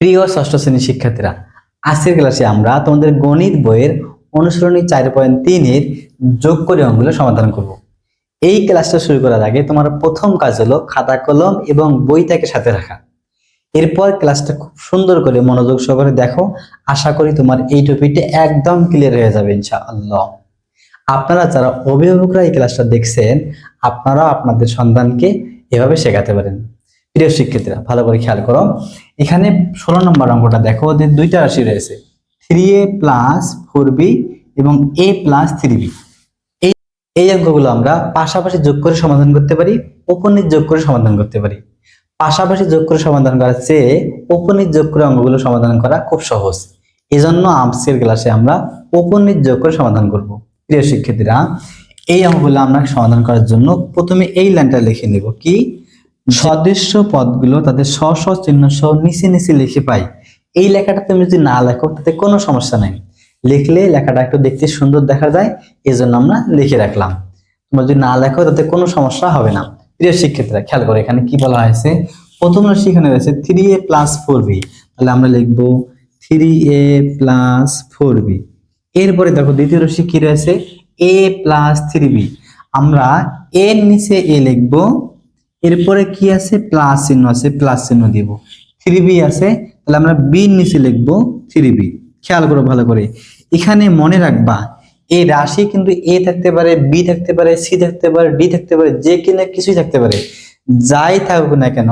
প্রিয় ষষ্ঠ শ্রেণির শিক্ষার্থীরা, আজকের ক্লাসে আমরা তোমাদের গণিত বইয়ের অনুসরণী চার পয়েন্ট তিনের যোগ করে অঙ্কগুলো সমাধান করব। এই ক্লাসটা শুরু করার আগে তোমার প্রথম কাজ হলো খাতা, কলম এবং বইটাকে সাথে রাখা। এরপর ক্লাসটা খুব সুন্দর করে মনোযোগ সহকারে দেখো। আশা করি তোমার এই টপিকটা একদম ক্লিয়ার হয়ে যাবে ইনশাআল্লাহ। আপনারা যারা অভিভাবকরা এই ক্লাসটা দেখছেন আপনারা আপনাদের সন্তানকে এভাবে শেখাতে পারেন। প্রিয় শিক্ষার্থীরা, ভালো করে খেয়াল করো। এখানে ষোলো নম্বর অঙ্কটা দেখো ওদের দুইটা রাশি রয়েছে three A plus four B এবং এ প্লাস থ্রি বি এই এই অঙ্কগুলো আমরা পাশাপাশি যোগ করে সমাধান করতে পারি উপনিত যোগ করে সমাধান করতে পারি। পাশাপাশি যোগ করে সমাধান করার চেয়ে উপনিত যোগ করে অঙ্কগুলো সমাধান করা খুব সহজ। এজন্য আজকের ক্লাসে আমরা উপনিত যোগ করে সমাধান করব। প্রিয় শিক্ষার্থীরা, এই অঙ্কগুলো আমরা সমাধান করার জন্য প্রথমে এই লাইনটা লিখে নেব কি? সদৃশ্য পদগুলো তাদের স্ব স্ব চিহ্ন সহ নিচে নিচে লিখে পাই। এই লেখাটা তুমি যদি না লেখো, তাতে কোনো সমস্যা নাই। লিখলে লেখাটা একটু দেখতে সুন্দর দেখা যায় এই জন্য আমরা লিখে রাখলাম। তোমরা যদি না লেখো, তাতে কোনো সমস্যা হবে না। প্রিয় শিক্ষার্থীরা, খেয়াল করো এখানে কি বলা হয়েছে? প্রথম রাশি এখানে রয়েছে three A plus four B তাহলে আমরা লিখব three A plus four B এরপরে দেখো দ্বিতীয় রাশি কি রয়েছে? এ প্লাস থ্রি বি আমরা এর নিচে এ লিখব এরপরে কি আছে? প্লাস চিহ্ন আছে, প্লাস চিহ্ন দিব। থ্রি বি আছে, তাহলে আমরা বি নিচে লিখব থ্রি বি। খেয়াল করো ভালো করে। এখানে মনে রাখবা এই রাশি কিন্তু এ থাকতে পারে, বি থাকতে পারে, সি থাকতে পারে, ডি থাকতে পারে, যে কিনা কিছুই থাকতে পারে। যাই থাকুক না কেন,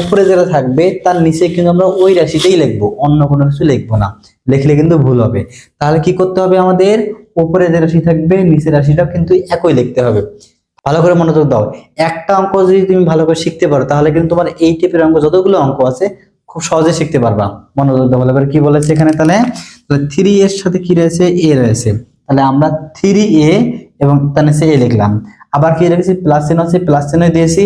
উপরে যেটা থাকবে, তার নিচে কিন্তু আমরা ওই রাশিটাই লিখব, অন্য কোনো কিছু লিখব না। লিখলে কিন্তু ভুল হবে। তাহলে কি করতে হবে আমাদের? উপরে যে রাশি থাকবে, নিচের রাশিটাও কিন্তু একই লিখতে হবে। ভালো করে মনোযোগ দাও। একটা অঙ্ক যদি তুমি ভালো করে শিখতে পারো, তাহলে কিন্তু তোমার এই টাইপের অঙ্ক যতগুলো অঙ্ক আছে, খুব সহজে শিখতে পারবা। মনোযোগ দাও ভালো করে। কি বলেছে এখানে তাহলে? থ্রি এর সাথে কি রয়েছে? এ রয়েছে। তাহলে আমরা থ্রি এ এবং তার নিচে এ লিখলাম। আবার কি রেখেছি প্লাস চিহ্ন আছে প্লাস চিহ্ন দিয়েছি।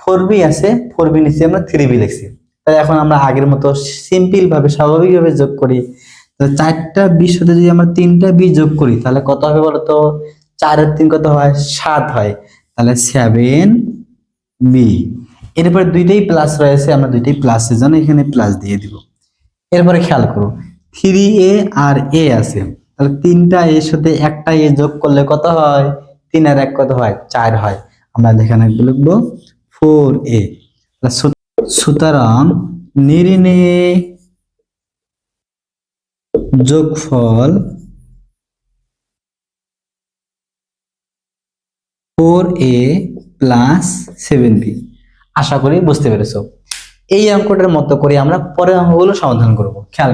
ফোর বি আছে ফোর বি নিচে আমরা থ্রি বি লিখছি। তাহলে এখন আমরা আগের মতো সিম্পল ভাবে, স্বাভাবিকভাবে যোগ করি। চারটা বির সাথে যদি আমরা তিনটা বি যোগ করি, তাহলে কত হবে বলতো? চারের তিন কত হয়? সাত হয়। তাহলে সেভেন বি এরপরে দুইটাই প্লাস রয়েছে, আমরা দুইটাই প্লাসের জন্য এখানে প্লাস দিয়ে দিব। এরপরে খেয়াল করো থ্রি এ আর এ আছে। তাহলে তিনটা এর সাথে একটা এ যোগ করলে কত হয়? তিন আর এক কত হয়? চার হয়। আমরা এখানে লিখব ফোর এ সুতরাং নির্ণয়ে যোগফল four A plus seven B. আশা করি বুঝতে পেরেছ। এই অঙ্কটার মতো করে আমরা পরের অঙ্কগুলো সমাধান করব। খেয়াল